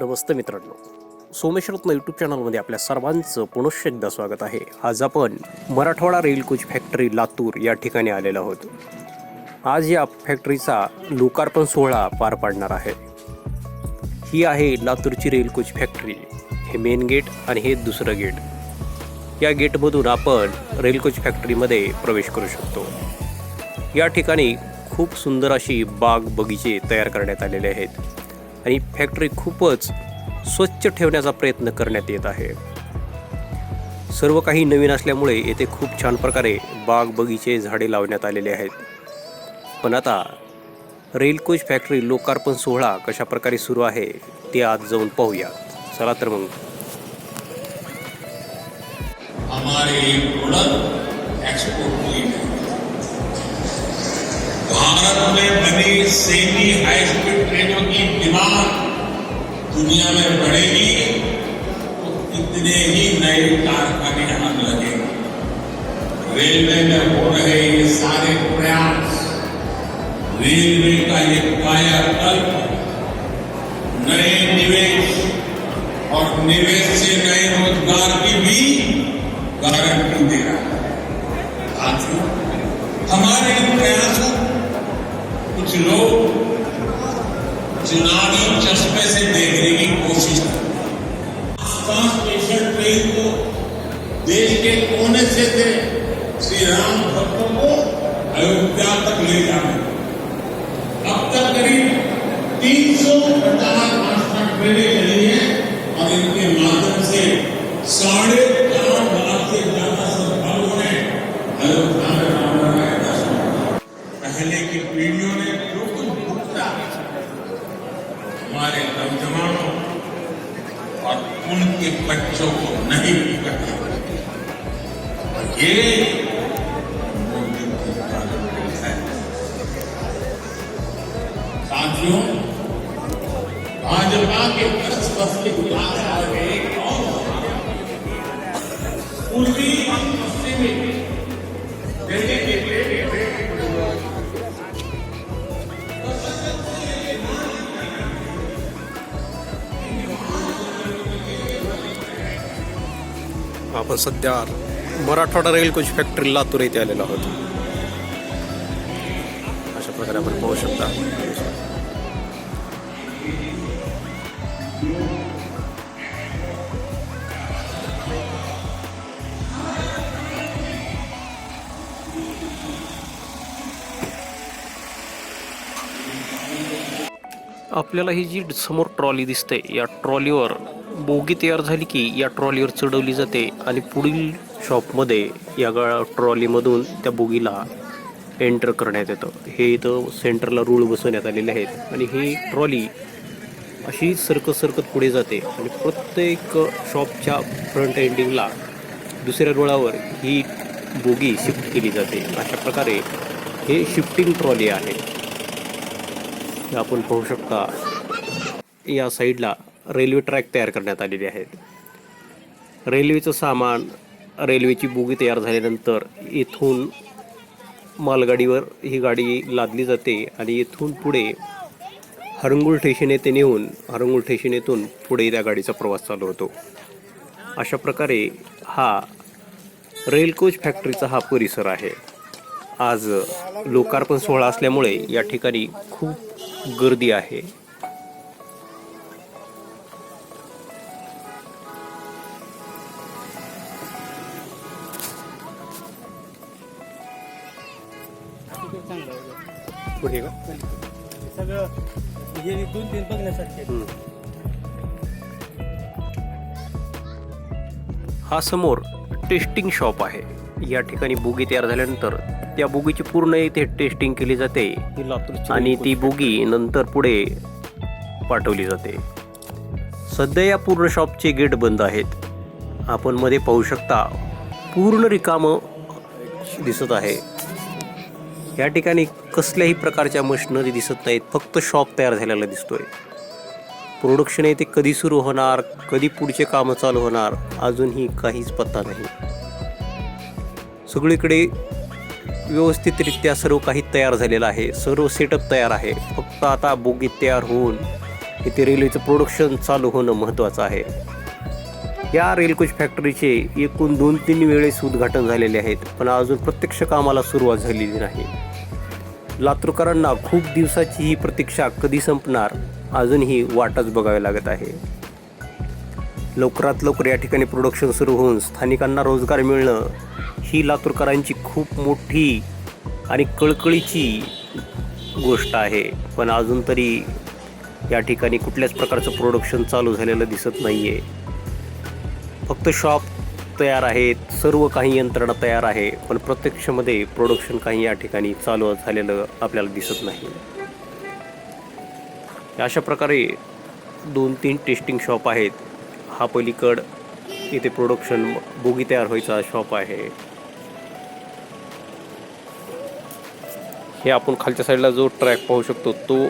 नमस्ते मित्रांनो. सोमेश रत्न यूट्यूब चॅनलमध्ये आपल्या सर्वांचं पुनश्च एकदा स्वागत आहे. आज आपण Marathwada rail coach factory Latur या ठिकाणी आलेलो आहोत. आज या फॅक्टरीचा लोकार्पण सोहळा पार पाडणार आहे. ही आहे लातूरची रेल कोच फॅक्टरी हे मेन गेट आणि हे दुसरं गेट या गेटमधून आपण रेल कोच फॅक्टरीमध्ये प्रवेश करू शकतो. या ठिकाणी खूप सुंदर अशी बाग बगीचे तयार करण्यात आलेले आहेत. आणि फॅक्टरी खूपच स्वच्छ ठेवण्याचा प्रयत्न करण्यात येत आहे. सर्व काही नवीन असल्यामुळे येथे खूप छान प्रकारे बाग बगीचे झाडे लावण्यात आलेले आहेत. पण आता रेलकोच फॅक्टरी लोकार्पण सोहळा कशा प्रकारे सुरू आहे ते आज जाऊन पाहूया. चला तर मग. हमारे प्रोडक्ट एक्सपोर्ट भारत में बनी सेमी हाई स्पीड ट्रेनों की डिमांड दुनिया में बढ़ेगी तो कितने ही नए कारखाने यहाँ लगेंगे। रेलवे में हो रहे ये सारे प्रयास, रेलवे का ये कायाकल्प, नए निवेश और निवेश से नए रोज़गार की भी गारंटी दे रहा है। साथियों, हमारे प्रयासों कुछ लोग चुनावी चश्मे से देखने की कोशिश स्पेशल ट्रेन को देश के कोने से थे श्री राम भक्तों को अयोध्या तक ले जाने। अब तक करीब 300 पचास आस्था ट्रेनें चली हैं और इनके माध्यम से साढ़े चार लाख से ज़्यादा श्रद्धालुओं ने अयोध्या में राम का दर्शन किया। पहले की पीढ़ियों ने जो कुछ भुगता हमारे नौजवानों और उनके बच्चों को नहीं और ये मोदी है। साथियों, भाजपा के दस वर्ष के खिलाफ आ गए और पूर्वी सध्या Marathwada rail coach factory Latur येथे आलेलो आहोत. अशा प्रकारे आपण पाहू शकता. आपल्याला ही जी समोर ट्रॉली दिसते या ट्रॉलीवर बोगी तयार झाली की या ट्रॉलीवर चढवली जाते आणि पुढील शॉपमध्ये या गा ट्रॉलीमधून त्या बोगीला एंटर करण्यात येतं. हे इथं सेंटरला रूळ बसवण्यात आलेले आहेत आणि ही ट्रॉली अशी सरकत सरकत पुढे जाते आणि प्रत्येक शॉपच्या फ्रंट एंडिंगला दुसऱ्या रुळावर ही बोगी शिफ्ट केली जाते. अशा प्रकारे हे शिफ्टिंग ट्रॉली आहे. आपण पाहू शकता या साईडला रेल्वे ट्रॅक तयार करण्यात आलेले आहेत. रेल्वेचं सामान रेल्वेची बोगी तयार झाल्यानंतर इथून मालगाडीवर ही गाडी लादली जाते आणि इथून पुढे हरंगुळ स्टेशन येथे नेऊन हरंगुळ स्टेशन येथून पुढे त्या गाडीचा प्रवास चालू होतो. अशा प्रकारे हा रेलकोच फॅक्टरीचा हा परिसर आहे. आज लोकार्पण सोहळा असल्यामुळे या ठिकाणी खूप गर्दी आहे. पुढे का? सगळं हे दोन तीन बघण्यासारखे आहेत. हा समोर टेस्टिंग शॉप आहे. या ठिकाणी बोगी तयार झाल्यानंतर त्या बोगीची पूर्ण इथे टेस्टिंग केली जाते. ही लातूरची आणि ती बोगी नंतर पुढे पाठवली जाते. सध्या या पूर्ण शॉपचे गेट बंद आहेत. आपण मध्ये पाहू शकता पूर्ण रिकामं दिसत आहे. या ठिकाणी कसल्याही प्रकारच्या मशिनरी दिसत नाहीत. फक्त शॉप तयार झालेला दिसतोय. प्रोडक्शन येथे कधी सुरू होणार कधी पुढचे कामं चालू होणार अजूनही काहीच पत्ता नाही. सगळीकडे व्यवस्थितरित्या सर्व काही तयार झालेलं आहे. सर्व सेटअप तयार आहे. फक्त आता बोगी तयार होऊन इथे रेल्वेचं प्रोडक्शन चालू होणं महत्त्वाचं आहे. या रेलकोच फॅक्टरीचे एकूण दोन तीन वेळेस उद्घाटन झालेले आहेत पण अजून प्रत्यक्ष कामाला सुरुवात झालेली नाही. लातूरकरांना खूप दिवसाची ही प्रतीक्षा कधी संपणार अजूनही वाटच बघावी लागत आहे. लवकरात लवकर या ठिकाणी प्रोडक्शन सुरू होऊन स्थानिकांना रोजगार मिळणं ही लातूरकरांची खूप मोठी आणि कळकळीची गोष्ट आहे. पण अजून तरी या ठिकाणी कुठल्याच प्रकारचं प्रोडक्शन चालू झालेलं दिसत नाही आहे फक्त शॉप तयार आहेत सर्व काही यंत्रणा तयार आहे पण प्रत्यक्षमध्ये प्रोडक्शन काही या ठिकाणी चालू झालेलं आपल्याला दिसत नाही. अशा प्रकारे दोन तीन टेस्टिंग शॉप आहेत. हा पलीकड इथे प्रोडक्शन बोगी तयार व्हायचा शॉप आहे. हे आपण खालच्या साईडला जो ट्रॅक पाहू शकतो तो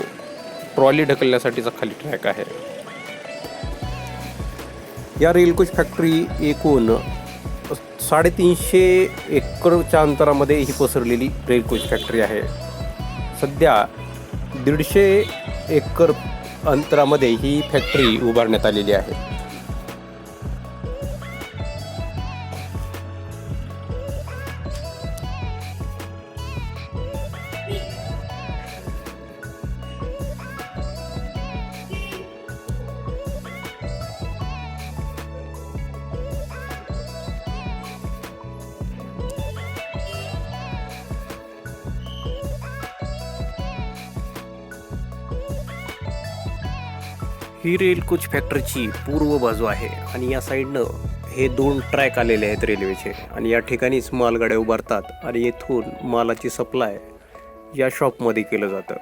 ट्रॉली ढकलण्यासाठीचा खाली ट्रॅक आहे. या रेलकोच फॅक्टरी एकूण साडेतीनशे एकरच्या अंतरामध्ये ही पसरलेली रेलकोच फॅक्टरी आहे. सध्या दीडशे एकर अंतरामध्ये ही फॅक्टरी उभारण्यात आलेली आहे. ही रेल कोच फॅक्टरीची पूर्व बाजू आहे आणि या साईडनं हे दोन ट्रॅक आलेले आहेत रेल्वेचे आणि या ठिकाणीच मालगाड्या उभारतात आणि येथून मालाची सप्लाय या शॉपमध्ये केलं जातं.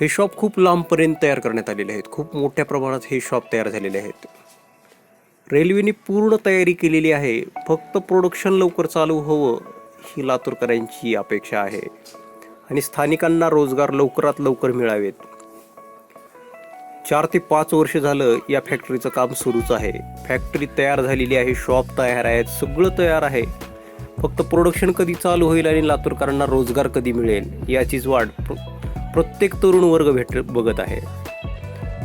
हे शॉप खूप लांबपर्यंत तयार करण्यात आलेले आहेत. खूप मोठ्या प्रमाणात हे शॉप तयार झालेले आहेत. रेल्वेने पूर्ण तयारी केलेली आहे. फक्त प्रोडक्शन लवकर चालू हवं ही लातूरकरांची अपेक्षा आहे. आणि स्थानिकांना रोजगार लवकरात लवकर मिळावेत. चार ते पाच वर्ष झालं या फॅक्टरीचं काम सुरूच आहे. फॅक्टरी तयार झालेली आहे शॉप तयार आहेत सगळं तयार आहे. फक्त प्रोडक्शन कधी चालू होईल आणि लातूरकरांना रोजगार कधी मिळेल याचीच वाट प्र- प्रत्येक तरुण वर्ग भेट बघत आहे.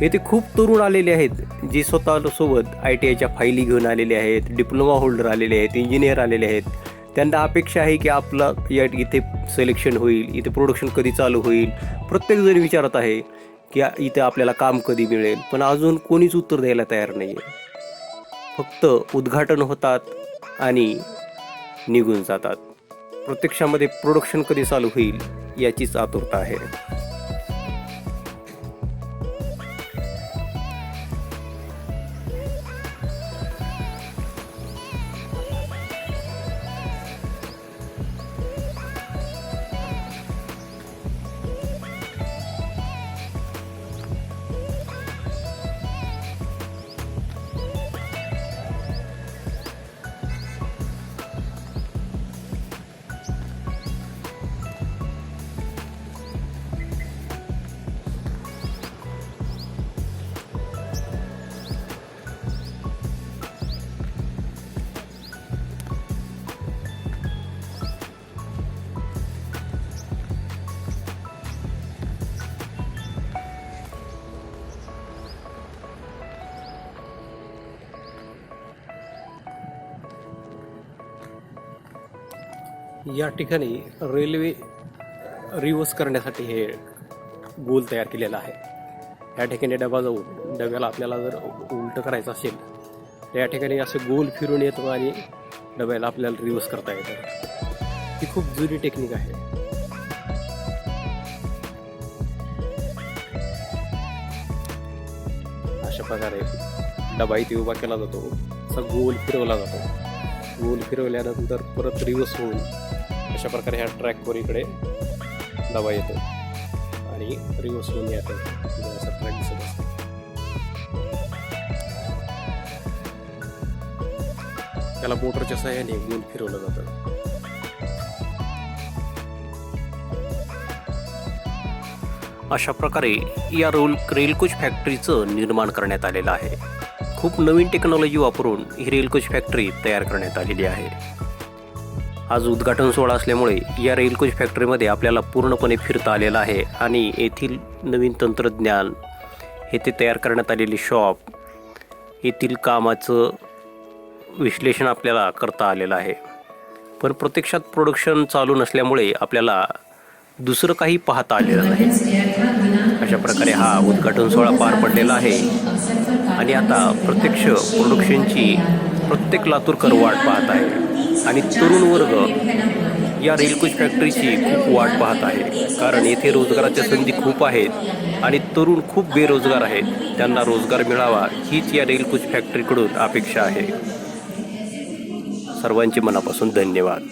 येथे खूप तरुण आलेले आहेत जे स्वतःसोबत आय टी आयच्या फायली घेऊन आलेले आहेत डिप्लोमा होल्डर आलेले आहेत इंजिनियर आलेले आहेत. त्यांना अपेक्षा आहे की आपलं या इथे सिलेक्शन होईल इथे प्रोडक्शन कधी चालू होईल प्रत्येकजण विचारत आहे. की इथे आपल्याला काम कधी मिळेल. पण अजून कोणीच उत्तर द्यायला तयार नाही आहे फक्त उद्घाटन होतात आणि निघून जातात. प्रत्यक्षामध्ये प्रोडक्शन कधी चालू होईल याचीच आतुरता आहे. या ठिकाणी रेल्वे रिवर्स करण्यासाठी हे गोल तयार केलेला आहे. या ठिकाणी डबा जाऊन डब्याला आपल्याला जर उलटं करायचं असेल तर या ठिकाणी असं गोल फिरून येतो आणि डब्याला आपल्याला रिवर्स करता येतं. ही खूप जुनी टेक्निक आहे. अशा प्रकारे डबा इथे उभा केला जातो असा गोल फिरवला जातो. गोल फिरवल्यानंतर परत रिव्हर्स होऊन अशा प्रकारे ह्या ट्रॅकवर इकडे दबा येतो. आणि रिव्हर्स होऊन येतो असा ट्रॅक दिसत असतो. त्याला मोटरच्या सहाय्याने गोल फिरवलं जातं. अशा प्रकारे या रोल क्रेलकुच फॅक्टरीचं निर्माण करण्यात आलेलं आहे. खूप नवीन टेक्नॉलॉजी वापरून ही रेलकोच फॅक्टरी तयार करण्यात आलेली आहे. आज उद्घाटन सोहळा असल्यामुळे या रेलकोच फॅक्टरीमध्ये आपल्याला पूर्णपणे फिरता आलेलं आहे आणि येथील नवीन तंत्रज्ञान येथे तयार करण्यात आलेली शॉप येथील कामाचं विश्लेषण आपल्याला करता आलेलं आहे. पण प्रत्यक्षात प्रोडक्शन चालू नसल्यामुळे आपल्याला दुसरं काही पाहता आलेलं नाही. अशा प्रकारे हा उद्घाटन सोहळा पार पडलेला आहे. आणि आता प्रत्यक्ष प्रोडक्शनची प्रत्येक लातूरकर वाट पाहत आहे. आणि तरुण वर्ग या रेलकोच फॅक्टरीची खूप वाट पाहत आहे. कारण येथे रोजगाराच्या संधी खूप आहेत आणि तरुण खूप बेरोजगार आहेत. त्यांना रोजगार मिळावा हीच या रेलकोच फॅक्टरीकडून अपेक्षा आहे. सर्वांचे मनापासून धन्यवाद.